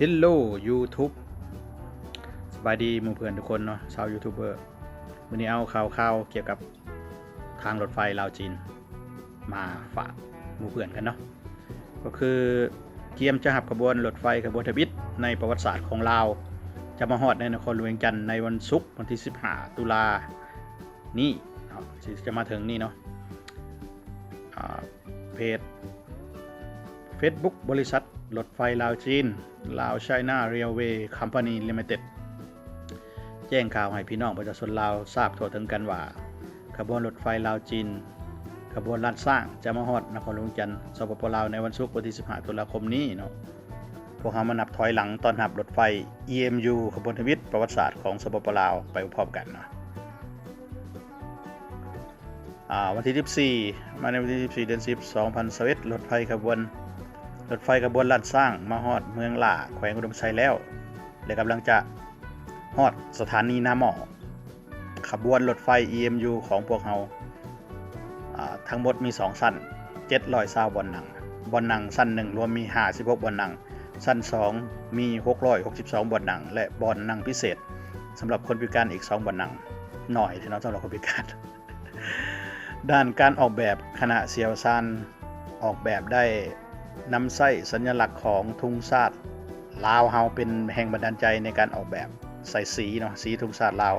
ฮัลโหลยูทูบสบายดีมูเพื่อนทุกคนเนาะชาวยูทูบเบอร์วันนี้เอาข่าวข่าวๆเกี่ยวกับทางรถไฟลาวจีน มาฝากมูเพื่อนกันเนาะก็คือเกียมจะหับขบวนรถไฟขบวนทบิตในประวัติศาสตร์ของลาว จะมาฮอดในนครหลวงจันทร์ในวันศุกร์วันที่ 15 ตุลานี่เนาะที่จะมาถึงนี่เนาะเพจ Facebook บริษัทรถไฟลาวจีนลาวไชน่าเรียลเวย์คัมพานีลิมิเต็ดแจ้งข่าวให้พี่น้องประชาชนลาวทราบทั่วถึงกันว่า ขบวนรถไฟลาวจีน ขบวนลาดสร้างจะมาฮอดนครหลวงจันทร์สปปลาวในวันศุกร์วันที่ 15 ตุลาคมนี้เนาะพวกเขามานับถอยหลังตอนหับรถไฟ EMU ขบวนทวิตประวัติศาสตร์ของสปปลาวไปพร้อมกันเนาะอ่าวันที่ 14 มาในวันที่ 14 เดือน 10 2021รถไฟขบวน รถไฟขบวนลัดสร้างมาฮอดเมืองหล่าแขวงอุดมไซแล้วและกำลังจะฮอดสถานีนาหมอขบวนรถไฟ EMU ของพวกเราทั้งหมดมี 2 สั้น700ซาวบอนหนังบอนหนังสั้นหนึ่งรวมมี 56บอนหนัง สั้น 2 มี 662บอนหนัง และบอนหนังพิเศษสำหรับคนพิการอีก 2บอนหนัง หน่อยที่น้องสำหรับคนพิการ ด้านการออกแบบคณะเซียวซานออกแบบได้ นำไส้สัญลักษณ์ของทุงชาติลาวเฮาเป็นแห่งบันดาลใจในการออกแบบใส่สีเนาะสีทุงชาติลาว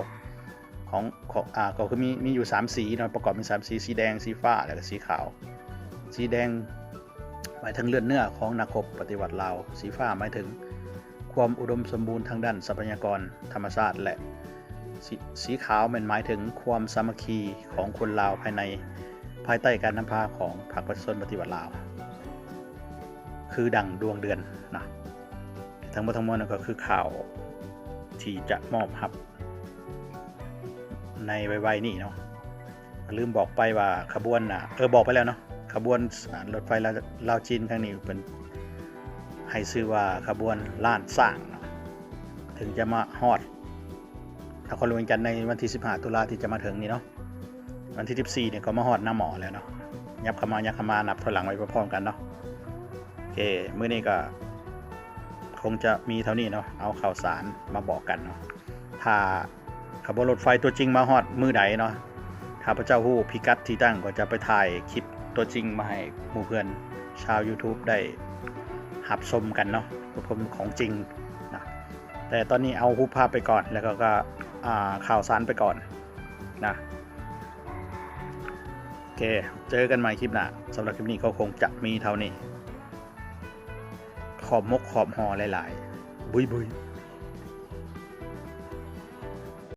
ของของอ่าก็คือมีมีอยู่ 3 สีเนาะประกอบเป็น3สีสีแดงสีฟ้าแล้วก็สีขาว สีแดงหมายถึงเลือดเนื้อของนักบปฏิวัติลาวสีฟ้าหมายถึงความอุดมสมบูรณ์ทางด้านทรัพยากรธรรมชาติและสสีขาวมันหมายถึงความสามัคคีของคนลาวภายในภายใต้การนำพาของพรรคประชาชนปฏิวัติลาว คือดังดวงเดือนนะทั้งหมดทั้งมวลนั่นก็คือข่าวที่จะมอบครับ ในไวๆนี่เนาะลืมบอกไปว่าขบวนนะเออบอกไปแล้วเนาะขบวนรถไฟลาวลาวจีนครั้งนี้เป็นให้ชื่อว่าขบวนล้านสร้าง ถึงจะมาฮอดนครหลวงจันทร์ในวันที่ 15 ตุลาที่จะมาถึงนี่เนาะวันที่ 14เนี่ยก็มาฮอดหน้าหมอแล้วเนาะยับขมายับเข้ามานับถอยหลังไว้พร้อมกันเนาะ เคมื้อนี้ก็คงจะมีเท่านี้เนาะเอาข่าวสารมาบอกกันเนาะถ้าขบวนรถไฟตัวจริงมาฮอดมือใดเนาะถ้าพระเจ้าฮู้พิกัดที่ตั้งก็จะไปถ่ายคลิปตัวจริงมาให้หมู่เพื่อนชาว YouTube ได้หับชมกันเนาะรูปผมของจริงนะแต่ตอนนี้เอารูปภาพไปก่อนแล้วก็ก็ข่าวสารไปก่อนนะโอเค เจอกันใหม่คลิปหน้าสำหรับคลิปนี้ก็คงจะมีเท่านี้ ขอบมกขอบหอหลาย ๆ บุยบุย